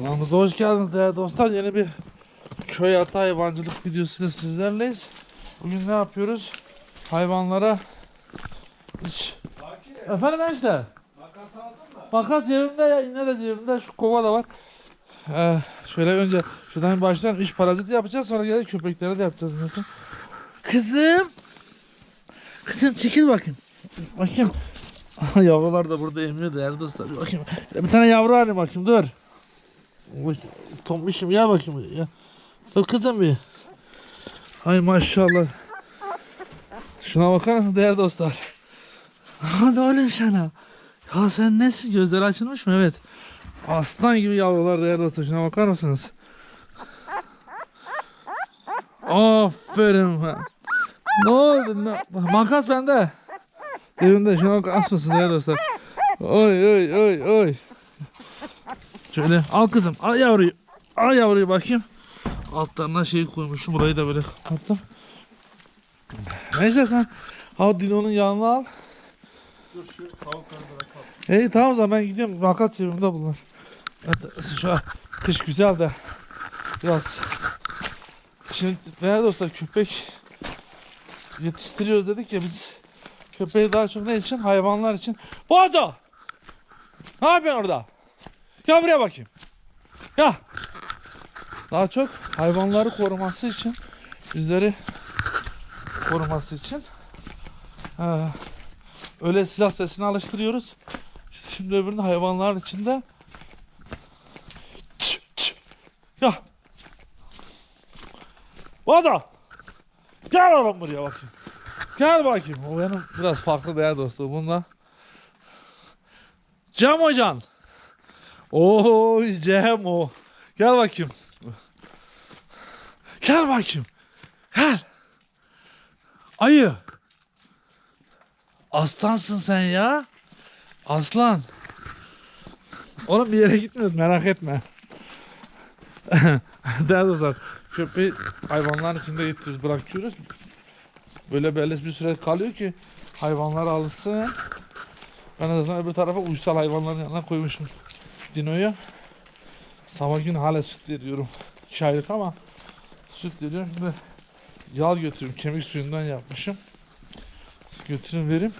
Kanalımıza hoş geldiniz değerli dostlar. Yeni bir köy hayatı hayvancılık videosu ile sizlerleyiz. Bugün ne yapıyoruz? Hayvanlara hiç... Efendim işte. Makas aldın mı? Makas cebimde ya yine de cebimde şu kova da var. Ee, şöyle önce şuradan bir başlayalım. İş paraziti yapacağız sonra gelir köpeklere de yapacağız nasıl? Kızım. Kızım çekil bakayım. Bakayım. Yavrular da burada emiyor değerli dostlar. Bir bakayım. Bir tane yavru arayayım bakayım dur. Tombişim ya bakayım. Ya. Dur kızım bir. Ay maşallah. Şuna bakar mısın değerli dostlar? Hadi oğlum sana. Ya sen nesin? Gözleri açılmış mı? Evet. Aslan gibi yavrular değerli dostlar. Şuna bakar mısınız? Aferin. Ne oldu? Ne? Makas bende. Evimde şuna bakar mısınız değerli dostlar? Oy oy oy oy. Şöyle al kızım. Al yavruyu. Al yavruyu bakayım. Altlarına şey koymuşum. Burayı da böyle kapattım. Neyse sen ha Dino'nun yanına al. Dur şu tavukları bırakalım. İyi tamam o zaman ben gidiyorum. Makat cebimde bunlar. Evet, şu an kış güzel de biraz şimdi değerli dostlar köpek yetiştiriyoruz dedik ya biz köpeği daha çok ne için? Hayvanlar için. Boğazo! Ne yapıyorsun orada? Gel buraya bakayım. Gel. Daha çok hayvanları koruması için bizleri koruması için eee, öyle silah sesini alıştırıyoruz. İşte şimdi öbürünün hayvanların içinde Çık, çık. ya Boğazo gel oğlum buraya bakayım gel bakayım o benim biraz farklı değer dostu bununla Cem hocan Oy Cem o gel bakayım gel bakayım gel ayı Aslansın sen ya. Aslan. Oğlum bir yere gitmiyoruz merak etme. Değerli dostlar köpeği hayvanların içinde getiriyoruz bırakıyoruz. Böyle belli bir süre kalıyor ki hayvanlar alışsın. Ben de öbür tarafa uysal hayvanların yanına koymuşum Dino'yu. Sabah günü hala süt veriyorum. İki aylık ama süt veriyorum. Şimdi yağ götürüyorum. Kemik suyundan yapmışım. Götürün vereyim.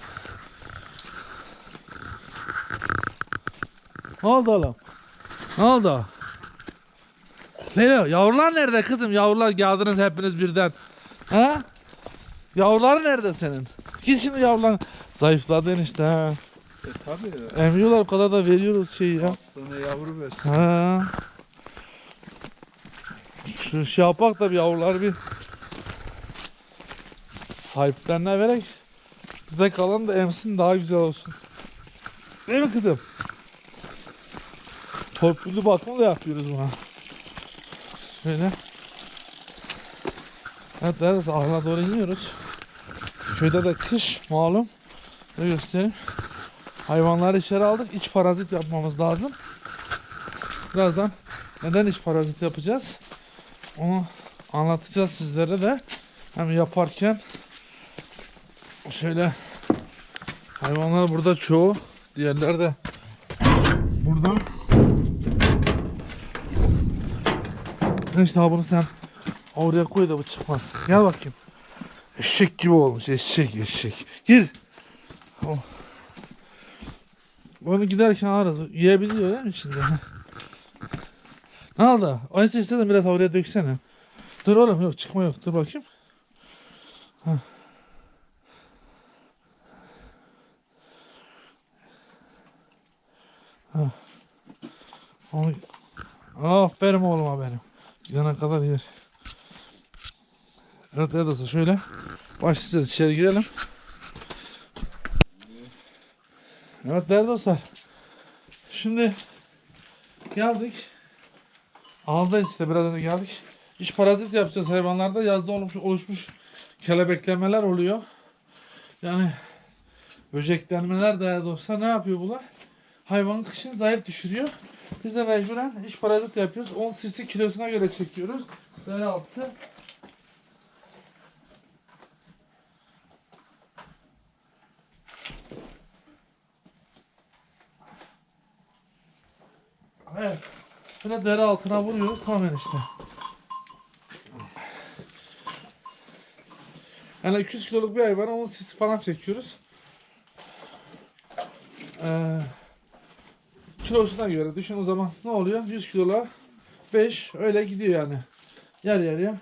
Ne oldu oğlum? Ne oldu? Leyla yavrular nerede kızım? Yavrular geldiniz hepiniz birden. Ha? Yavrular nerede senin? Git şimdi yavrular. Zayıfladın işte ha. E tabi ya. Emriyorlar o kadar da veriyoruz şeyi ya. Hastane yavru versin. Ha. Şu şey yapak da bir yavrular bir sahiplerine verek bize kalan da emsin daha güzel olsun. Değil mi kızım? Torpilli bakım da yapıyoruz buna. Şöyle. Evet neredeyse ahına doğru iniyoruz. Köyde de kış malum. Ne göstereyim. Hayvanları içeri aldık. İç parazit yapmamız lazım. Birazdan neden iç parazit yapacağız? Onu anlatacağız sizlere de. Hem yaparken şöyle hayvanlar burada çoğu. Diğerleri de burada. İşte bunu sen oraya koy da bu çıkmaz. Gel bakayım. Eşek gibi olmuş. Eşek eşek. Gir. Oh. Onu giderken ararız. Yiyebiliyor değil mi içinde? ne oldu? O istedim biraz oraya döksene. Dur oğlum yok çıkma yok. Dur bakayım. Heh. Heh. Onu... Aferin oğluma benim. Gidene kadar yer. Evet dostlar şöyle başlayacağız içeri girelim. Evet değerli dostlar. Şimdi geldik. Ağızdayız işte biraz önce geldik. İş parazit yapacağız hayvanlarda. Yazda olmuş, oluşmuş kelebeklemeler oluyor. Yani böceklenmeler değerli dostlar ne yapıyor bunlar? Hayvanın kışını zayıf düşürüyor. Biz de mecburen iş parazit yapıyoruz. 10 cc kilosuna göre çekiyoruz. Değer altı. Evet. Böyle deri altına vuruyoruz tamamen işte. Yani 200 kiloluk bir hayvan onun sisi falan çekiyoruz. Ee, kilosuna göre düşün o zaman ne oluyor? 100 kilola 5 öyle gidiyor yani. Yer yer ya.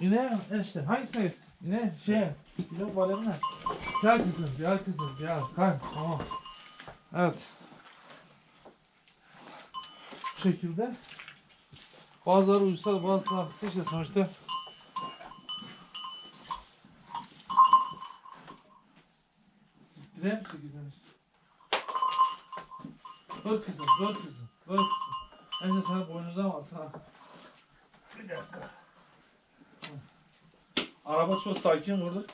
Yine işte hangisine? Yine şey kilo balemine. Gel kızım gel kızım gel. Kay tamam. Evet. Şekilde. Bazıları uysal bazıları aksi işte sonuçta Direğe mi çekeceksin işte? Dur kızım, dur kızım, dur kızım. Önce sana boynuzdan alsın ha. Bir dakika. Araba çok sakin burada.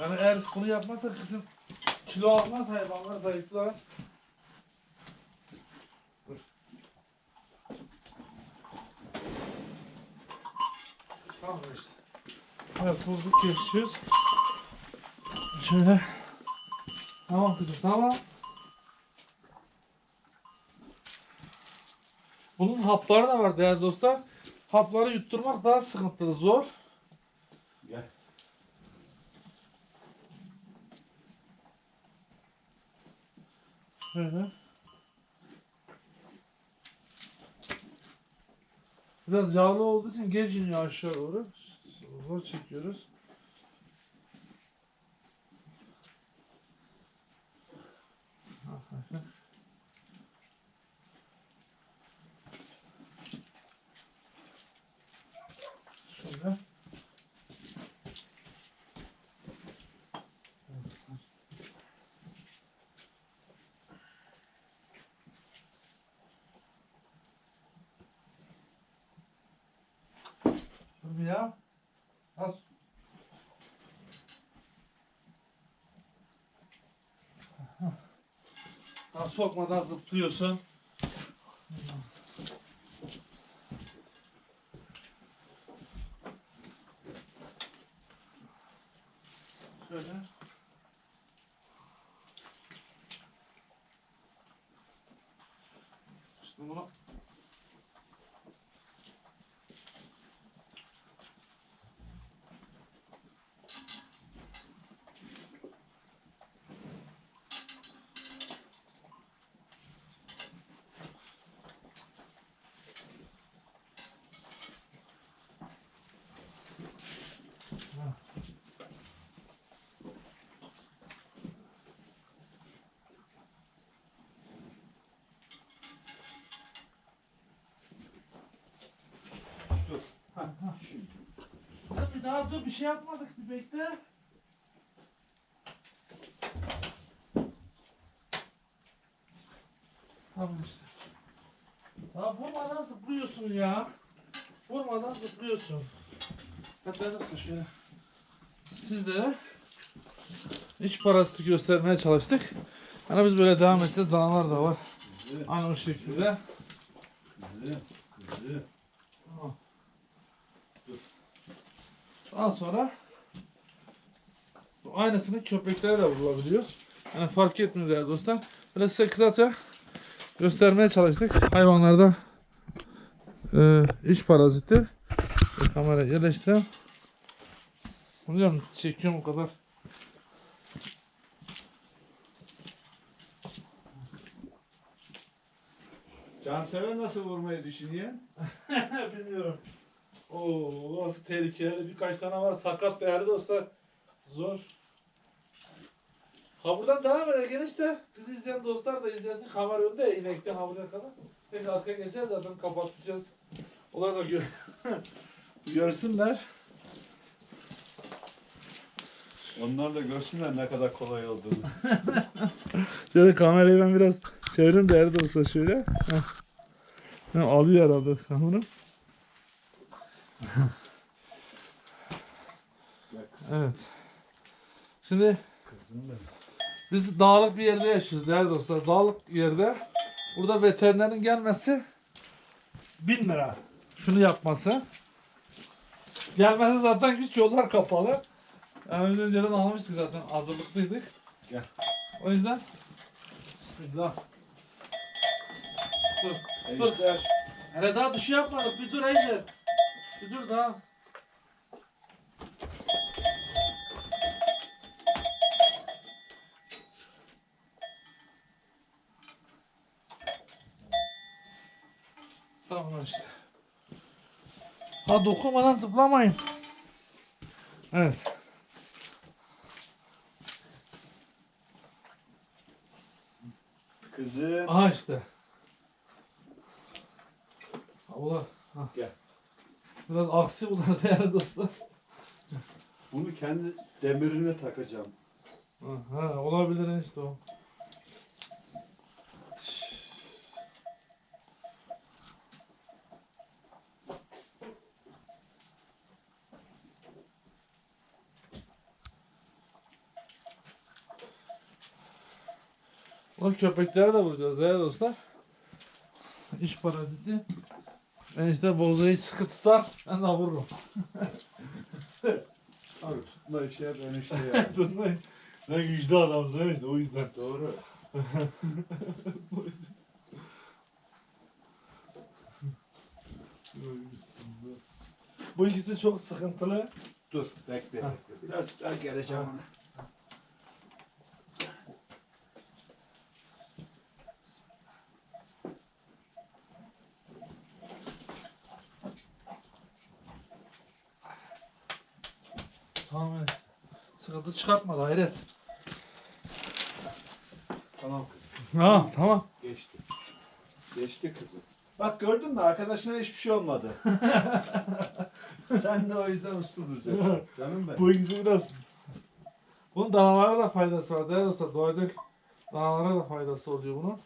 Yani eğer bunu yapmazsa kızım kilo almaz hayvanlar zayıflar. Dur. Tamam işte. Evet bulduk geçiyoruz. Şöyle. Tamam kızım tamam. Bunun hapları da var değerli dostlar. Hapları yutturmak daha sıkıntılı, zor. Gel. Şöyle. Biraz yağlı olduğu için geç iniyor aşağı doğru. Zor çekiyoruz. Şöyle. Dur bir ya. Az. Ha, sokmadan zıplıyorsun. Şöyle. Şimdi bunu Kızım bir daha dur bir şey yapmadık bir bekle. Tamam işte. Ya vurmadan zıplıyorsun ya. Vurmadan zıplıyorsun. Nasıl şöyle. Sizlere iç parası göstermeye çalıştık. Hani biz böyle devam edeceğiz. Danalar da var. Aynı şekilde. Güzel. Güzel. Tamam. Daha sonra bu aynısını köpeklere de vurulabiliyor. Yani fark etmiyor değerli dostlar. Böyle size kısaca göstermeye çalıştık. Hayvanlarda e, iç paraziti. Bir kamera yerleştirelim. Biliyorum çekiyorum o kadar. Cansever nasıl vurmayı düşünüyor? Bilmiyorum. Oo, orası tehlikeli. Birkaç tane var. Sakat değerli dostlar. Zor. Ha buradan devam edelim işte. Bizi izleyen dostlar da izlesin. Kamera önünde ya, inekten ha buraya kadar. Peki arkaya geçeceğiz zaten kapatacağız. Onlar da gör görsünler. Onlar da görsünler ne kadar kolay olduğunu. Şöyle kamerayı ben biraz çevireyim değerli dostlar şöyle. Heh. Alıyor herhalde sanırım. Evet. Şimdi. Biz dağlık bir yerde yaşıyoruz değerli dostlar. Dağlık yerde. Burada veterinerin gelmesi 1000 lira. Şunu yapması. Gelmesi zaten hiç yollar kapalı. Yani önceden almıştık zaten hazırlıklıydık. Gel. O yüzden Bismillah. Dur. Dur. Hele daha dışı yapmadık. Bir dur Ejder. Bir dur daha. Tamam işte. Ha dokunmadan zıplamayın. Evet. Kızım. Aha işte. Abla. Gel. Biraz aksi bunlar değerli dostlar. Bunu kendi demirine takacağım. Ha, olabilir işte o. O köpeklere de vuracağız değerli dostlar. İş paraziti. Ben işte bozayı sıkı tutar, ben de vururum. Abi tutma işe yap ön işe yap. Tutmayın. Ne güçlü adamsın işte o yüzden. Doğru. Bu ikisi çok sıkıntılı. Dur bekle bekle. Birazcık daha geleceğim ona. Tamam. Sıkıntı çıkartmadı hayret. Tamam kızım. Ha tamam. Geçti. Geçti kızım. Bak gördün mü arkadaşına hiçbir şey olmadı. Sen de o yüzden uslu duracaksın. Canım benim. Bu ikisi biraz... Bunun danalara da faydası var. Değerli dostlar doğacak danalara da faydası oluyor bunun.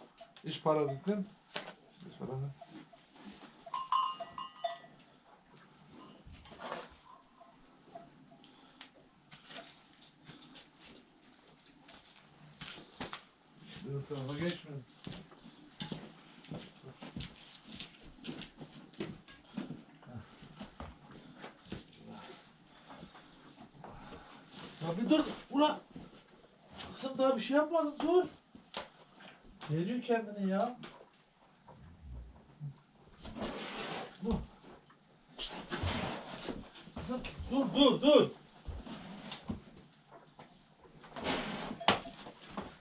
İş parazitin. İş parazit. Bir tarafa geçmeyin. Ya bir dur. Ulan. Kızım daha bir şey yapmadım. Dur. Veriyor kendini ya. Dur. Kızım dur dur dur.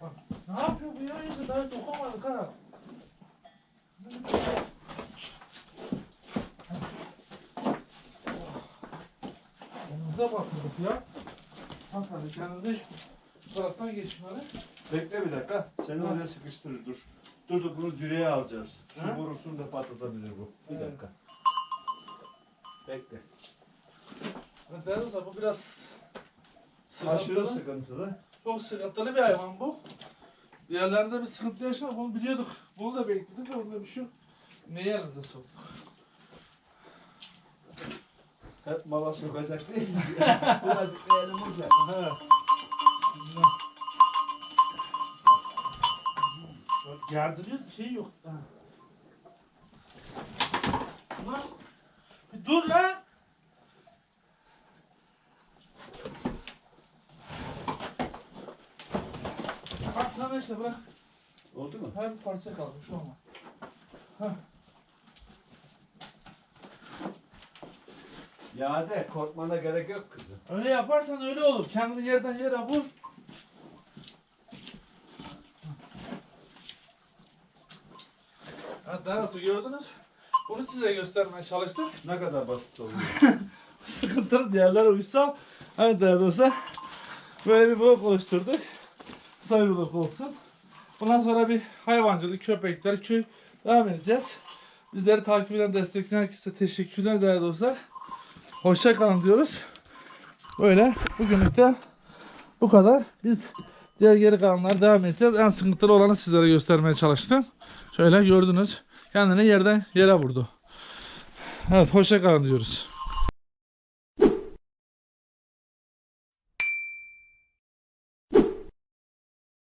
Bak, ne yapıyor bu ya? İyice daha dokunmadık ha. Elinize bakmadık ya. Hadi kendinize şu taraftan geçin hadi. Bekle bir dakika. Seni oraya sıkıştırır dur. Dur dur bunu direğe alacağız. Su Ha? borusunu da patlatabilir bu. Bir Evet. dakika. Bekle. Evet, değerli dostlar, bu biraz Aşırı sıkıntılı. sıkıntılı. Çok sıkıntılı bir hayvan bu. Diğerlerinde bir sıkıntı yaşamadık. Bunu biliyorduk. Bunu da bekledik de bunda bir şey yok. Neyi elimize soktuk? Hep mala sokacak değil. Birazcık da elimiz var. Ha. Yardırıyor bir şey yok. Ha. Ulan. Bir dur lan. Bak tamam işte bırak. Oldu mu? Her bir parça kalmış şu ama. Ya de korkmana gerek yok kızım. Öyle yaparsan öyle olur. Kendini yerden yere vur. Daha nasıl gördünüz? Bunu size göstermeye çalıştık. Ne kadar basit oluyor. Sıkıntılı diğerler uysal. Evet değerli dostlar. Böyle bir blok oluşturduk. Kısa bir blok olsun. Bundan sonra bir hayvancılık, köpekler, köy devam edeceğiz. Bizleri takip eden, destekleyen herkese teşekkürler değerli dostlar. Hoşça kalın diyoruz. Böyle bugünlük de bu kadar. Biz diğer geri kalanlara devam edeceğiz. En sıkıntılı olanı sizlere göstermeye çalıştım. Şöyle gördünüz. Kendini yerden yere vurdu. Evet hoşça kalın diyoruz.